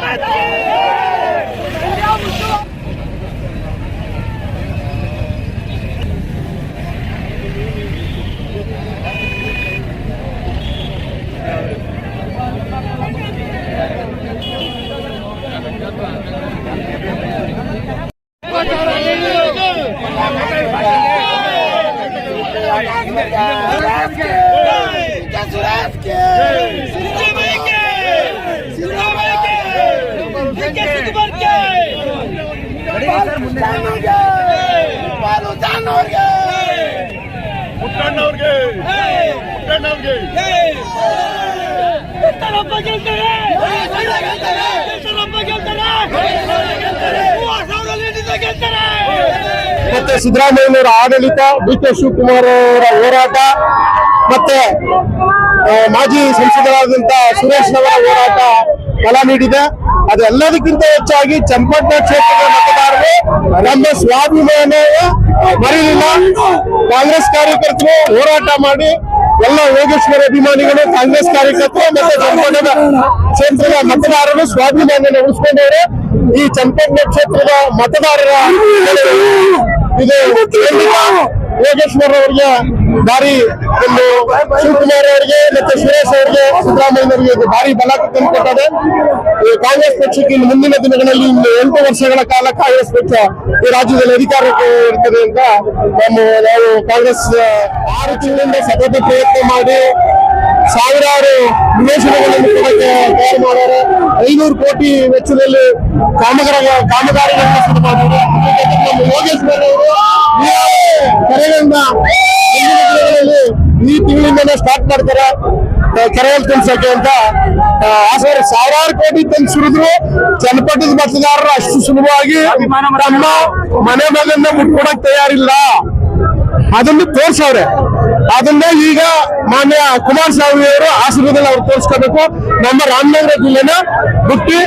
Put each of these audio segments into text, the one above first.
Jay! Jay! Jay! Jay! ಮತ್ತೆ ಸಿದ್ದರಾಮಯ್ಯನವರ ಆಡಳಿತ ಡಿ ಕೆ ಶಿವಕುಮಾರ್ ಅವರ ಹೋರಾಟ, ಮತ್ತೆ ಮಾಜಿ ಸಂಸದರಾದಂತ ಸುರೇಶ್ ಅವರ ಹೋರಾಟ ಫಲ ನೀಡಿದೆ. ಅದೆಲ್ಲದಕ್ಕಿಂತ ಹೆಚ್ಚಾಗಿ ಚಂಪಟ್ಟ ಕ್ಷೇತ್ರದ ಮತದಾರರು ನಮ್ಮ ಸ್ವಾಭಿಮಾನ ಮರೀಲಿಲ್ಲ ಕಾಂಗ್ರೆಸ್ ಕಾರ್ಯಕರ್ತರು ಹೋರಾಟ ಮಾಡಿ ಎಲ್ಲ ಯೋಗೇಶ್ವರ ಅಭಿಮಾನಿಗಳು ಕಾಂಗ್ರೆಸ್ ಕಾರ್ಯಕರ್ತರು ಮತ್ತೆ ಚಂಪಟ್ಟದ ಕ್ಷೇತ್ರದ ಮತದಾರರು ಸ್ವಾಭಿಮಾನ ಉಳಿಸ್ಕೊಂಡವರು. ಈ ಚಂಪಟ್ಟ ಕ್ಷೇತ್ರದ ಮತದಾರರ ಇದು. ಯೋಗೇಶ್ವರ ಅವರಿಗೆ ಭಾರಿ ಒಂದು ಶಿವಕುಮಾರ್ ಅವರಿಗೆ ಮತ್ತೆ ಸುರೇಶ್ ಅವರಿಗೆ, ಸಿದ್ದರಾಮಯ್ಯನವರಿಗೆ ಇದು ಭಾರಿ ಬಲ ತಂದುಕೊಟ್ಟದೆ ಈ ಕಾಂಗ್ರೆಸ್ ಪಕ್ಷಕ್ಕೆ ಇನ್ನು ಮುಂದಿನ ದಿನಗಳಲ್ಲಿ ಇನ್ನು ಎಂಟು ವರ್ಷಗಳ ಕಾಲ ಕಾಂಗ್ರೆಸ್ ಪಕ್ಷ ಈ ರಾಜ್ಯದಲ್ಲಿ ಅಧಿಕಾರಕ್ಕೆ ಇರ್ತದೆ ಅಂತ ನಮ್ಮ ನಾವು ಕಾಂಗ್ರೆಸ್ ಆರು ತಿಂಗಳಿಂದ ಸತತ ಪ್ರಯತ್ನ ಮಾಡಿ ಸಾವಿರಾರು ನಿವೇಶನಗಳನ್ನು ಕೊಡಕ್ಕೆ ತಯಾರು ಮಾಡ್ಯಾರೆ ಐನೂರು ಕೋಟಿ ವೆಚ್ಚದಲ್ಲಿ ಕಾಮಗಾರ, ಕಾಮಗಾರಿಗಳನ್ನು ಶುರು ಮಾಡಿದ್ದಾರೆ. ತಿಂಗಳಿಂದನೇ ಸ್ಟಾರ್ಟ್ ಮಾಡ್ತಾರೆ. ಕೆರೆಯಲ್ಲಿ ತಿನ್ಸಕ್ಕೆ ಅಂತ. ಆಸರೆ ಸಾವಿರಾರು ಕೋಟಿ ತಂದು ಸುರಿದ್ರು ಚನ್ನಪಟ್ಟಣದ ಮತದಾರರು ಅಷ್ಟು ಸುಲಭವಾಗಿ ತಮ್ಮ ಮನೆ ಮಗನ್ನ ಮುಟ್ಕೊಡಕ್ ತಯಾರಿಲ್ಲ. ಅದನ್ನು ತೋರ್ಸವ್ರೆ. ಅದನ್ನ ಈಗ ಮಾನ್ಯ ಕುಮಾರಸ್ವಾಮಿ ಅವರು ಆಶೀರ್ವಾದದಲ್ಲಿ ಅವ್ರು ತೋರಿಸ್ಕೋಬೇಕು. ನಮ್ಮ ರಾಮನಗರ ಜಿಲ್ಲೆನ ಬಿಟ್ಟು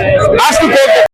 ಆಸ್ತಿ